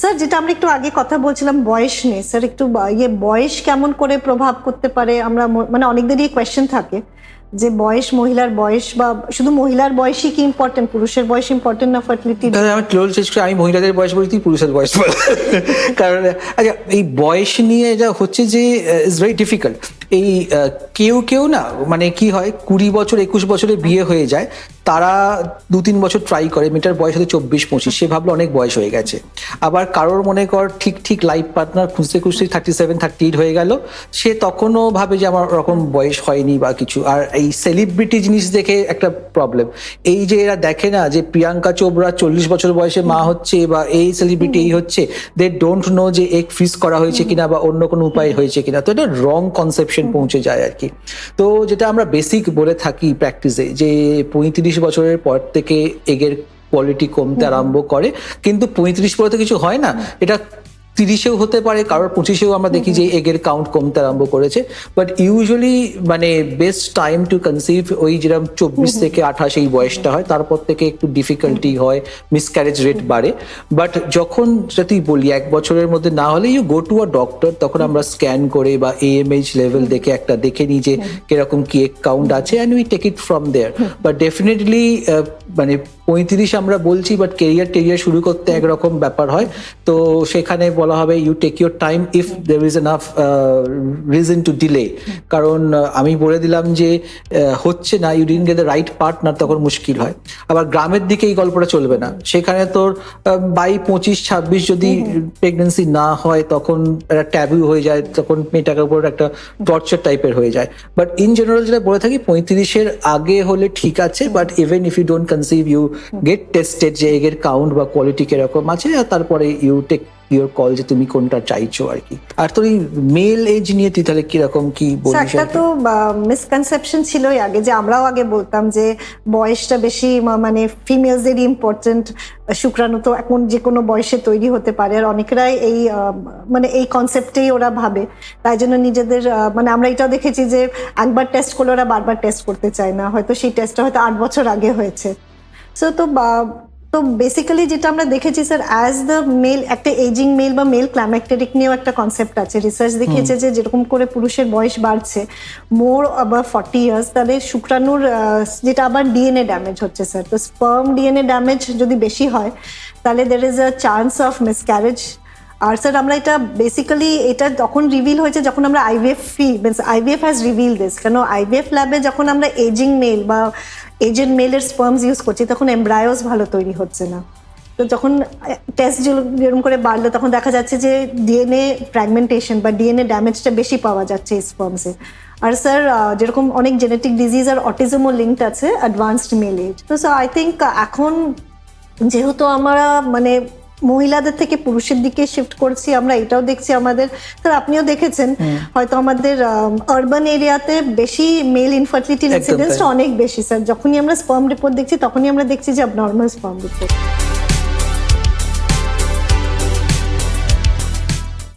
Sir, যেটা আমরা একটু আগে কথা বলছিলাম, বয়স নিয়ে। স্যার, একটু ইয়ে বয়স কেমন করে প্রভাব করতে পারে? আমরা মানে অনেকদেরই কোয়েশ্চেন থাকে। যে বয়স মহিলার বয়স বা শুধু মহিলার বয়সই কি ইম্পর্টেন্ট পুরুষের বয়স ইম্পর্টেন্ট না ফার্টিলিটি আমি ক্লোজ শেষ করে, আমি মহিলাদের বয়স বলি তুই পুরুষের বয়স কারণ আচ্ছা এই বয়স নিয়ে যা হচ্ছে যে ইজ ভেরি ডিফিকাল্ট এই কেউ কেউ না মানে কি হয়, কুড়ি বছর, একুশ বছরে বিয়ে হয়ে যায়, তারা দু তিন বছর ট্রাই করে, মেয়েটার বয়স হয়তো চব্বিশ, পঁচিশ, সে ভাবলো অনেক বয়স হয়ে গেছে। আবার কারোর মনে কর, ঠিক ঠিক লাইফ পার্টনার খুঁজতে খুঁজতে থার্টি সেভেন থার্টি এইট হয়ে গেল, সে তখনও ভাবে যে আমার ওরকম বয়স হয়নি বা কিছু। আর এই সেলিব্রিটি জিনিস দেখে একটা প্রবলেম এই যে এরা দেখে না যে প্রিয়াঙ্কা চোপড়া চল্লিশ বছর বয়সে মা হচ্ছে বা এই সেলিব্রিটি এই হচ্ছে দে ডোন্ট নো যে এগ ফ্রিজ করা হয়েছে কিনা বা অন্য কোনো উপায় হয়েছে কিনা। তো এটা রং কনসেপশন পৌঁছে যায় আর কি। তো যেটা আমরা বেসিক বলে থাকি প্র্যাকটিসে যে পঁয়ত্রিশ বছরের পর থেকে এগের কোয়ালিটি কমতে আরম্ভ করে। কিন্তু পঁয়ত্রিশ পরে তো কিছু হয় না এটা তিরিশেও হতে পারে কারোর পঁচিশেও আমরা দেখি যে এগের কাউন্ট কমতে আরম্ভ করেছে। বাট ইউজুয়ালি মানে বেস্ট টাইম টু কনসিভ ওই যেরকম চব্বিশ থেকে আঠাশ এই বয়সটা হয় তারপর থেকে একটু ডিফিকাল্টি হয় মিসক্যারেজ রেট বাড়ে। বাট যখন যদি বলি এক বছরের মধ্যে না হলে you go to a doctor তখন আমরা স্ক্যান করে বা এএমএইচ লেভেল দেখে একটা দেখে নিই যে কীরকম কি এক কাউন্ট আছে and we take it from there but definitely মানে পঁয়ত্রিশ আমরা বলছি বাট কেরিয়ার টেরিয়ার শুরু করতে একরকম ব্যাপার হয়। তো সেখানে বলা হবে you take your time if there is enough reason to delay কারণ আমি বলে দিলাম যে হচ্ছে না you didn't get the right partner তখন মুশকিল হয়। আবার গ্রামের দিকে এই গল্পটা চলবে না। সেখানে তোর বাই পঁচিশ ছাব্বিশ যদি প্রেগনেন্সি না হয় তখন একটা ট্যাবু হয়ে যায় তখন মেয়েটাকে উপর একটা টর্চার টাইপের হয়ে যায়। বাট ইন জেনারেল যেটা বলে থাকি পঁয়ত্রিশের আগে হলে ঠিক আছে but even if you don't conceive you get tested যে এগের কাউন্ট বা কোয়ালিটি কীরকম আছে আর তারপরে ইউ টেক ইউর কল যে তুমি কোনটা চাইছো আর কি। আর তোর এই মেল এজ নিয়ে তুই তাহলে কীরকম কি বলিস একটা তো মিসকনসেপশন ছিলই আগে যে আমরাও আগে বলতাম যে বয়সটা বেশি মানে ফিমেলসদেরই ইম্পর্টেন্ট শুক্রাণু তো এখন যে কোনো বয়সে তৈরি হতে পারে আর অনেকেরাই এই মানে এই কনসেপ্টেই ওরা ভাবে। তাই জন্য নিজেদের মানে আমরা এটাও দেখেছি যে একবার টেস্ট করলে ওরা বারবার টেস্ট করতে চায় না। হয়তো সেই টেস্টটা হয়তো আট বছর আগে হয়েছে। সো তো তো বেসিক্যালি যেটা আমরা দেখেছি স্যার অ্যাজ দ্য মেল একটা এজিং মেল বা মেল ক্লাইম্যাক্টেরিক নিয়েও একটা কনসেপ্ট আছে। রিসার্চ দেখিয়েছে যে যেরকম করে পুরুষের বয়স বাড়ছে মোর আবার ফর্টি ইয়ার্স তাহলে শুক্রাণুর যেটা আবার ডিএনএ ড্যামেজ হচ্ছে স্যার তো স্পার্ম ডিএনএ ড্যামেজ যদি বেশি হয় তাহলে there is a chance of miscarriage R sir আমরা এটা বেসিক্যালি এটা তখন রিভিল হয়েছে যখন আমরা IVF fee means IVF has reveal this কেন? আইভিএফ ল্যাবে যখন আমরা এজিং মেল বা এজেন্ট মেলের স্পার্মস ইউজ করছি, তখন এমব্রায়োস ভালো তৈরি হচ্ছে না। তো যখন টেস্ট যেরকম করে বাড়লো, তখন দেখা যাচ্ছে যে ডিএনএ ফ্র্যাগমেন্টেশন বা ডিএনএ ড্যামেজটা বেশি পাওয়া যাচ্ছে স্পার্মসে আর স্যার যেরকম অনেক জেনেটিক ডিজিজ আর অটিজমও লিঙ্কড আছে অ্যাডভান্সড মেলে তো স্যার আই থিঙ্ক এখন যেহেতু আমরা মানে মহিলাদের থেকে পুরুষের দিকে শিফট করছি আমরা এটাও দেখছি আমাদের। স্যার আপনিও দেখেছেন হয়তো আমাদের আরবান এরিয়াতে বেশি মেল ইনফার্টিলিটি ইনসিডেন্সটা অনেক বেশি স্যার। যখনই আমরা স্পার্ম রিপোর্ট দেখছি তখনই আমরা দেখছি যে নর্মাল স্পার্ম রিপোর্ট